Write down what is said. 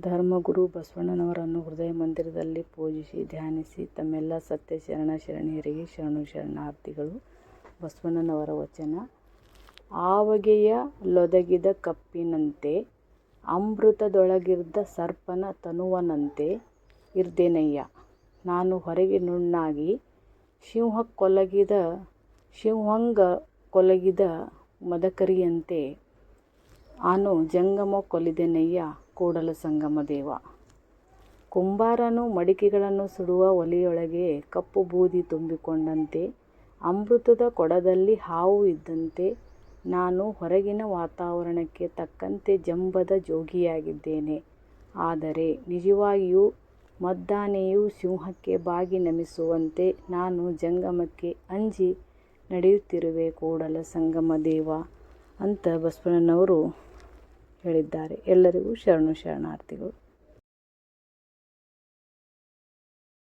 ಧರ್ಮಗುರು ಬಸವಣ್ಣನವರನ್ನು ಹೃದಯ ಮಂದಿರದಲ್ಲಿ ಪೂಜಿಸಿ, ಧ್ಯಾನಿಸಿ, ತಮ್ಮೆಲ್ಲ ಸತ್ಯ ಶರಣ ಶರಣೆಯರಿಗೆ ಶರಣು ಶರಣಾರ್ಥಿಗಳು. ಬಸವಣ್ಣನವರ ವಚನ, ಆವಗೆಯ ಲೊದಗಿದ ಕಪ್ಪಿನಂತೆ, ಅಮೃತದೊಳಗಿದ್ದ ಸರ್ಪನ ತನುವನಂತೆ ಇರ್ದೇನಯ್ಯ. ನಾನು ಹೊರಗೆ ನುಣ್ಣಾಗಿ, ಸಿಂಹಕ್ಕೊಲಗಿದ, ಸಿಂಹಂಗ ಕೊಲಗಿದ ಮದಕರಿಯಂತೆ, ಆನು ಜಂಗಮ ಕೊಲಿದೆನಯ್ಯ ಕೂಡಲ ಸಂಗಮ ದೇವ. ಕುಂಬಾರನು ಮಡಿಕೆಗಳನ್ನು ಸುಡುವ ಒಲೆಯೊಳಗೆ ಕಪ್ಪು ಬೂದಿ ತುಂಬಿಕೊಂಡಂತೆ, ಅಮೃತದ ಕೊಡದಲ್ಲಿ ಹಾವು ಇದ್ದಂತೆ ನಾನು ಹೊರಗಿನ ವಾತಾವರಣಕ್ಕೆ ತಕ್ಕಂತೆ ಜಂಬದ ಜೋಗಿಯಾಗಿದ್ದೇನೆ. ಆದರೆ ನಿಜವಾಗಿಯೂ ಮದ್ದಾನೆಯು ಸಿಂಹಕ್ಕೆ ಬಾಗಿ ನಮಿಸುವಂತೆ ನಾನು ಜಂಗಮಕ್ಕೆ ಅಂಜಿ ನಡೆಯುತ್ತಿರುವೆ ಕೂಡಲ ಸಂಗಮ ದೇವ. ಅಂತ ಬಸವಣ್ಣನವರು ಹೇಳಿದ್ದಾರೆ. ಎಲ್ಲರಿಗೂ ಶರಣು ಶರಣಾರ್ಥಿಗಳು.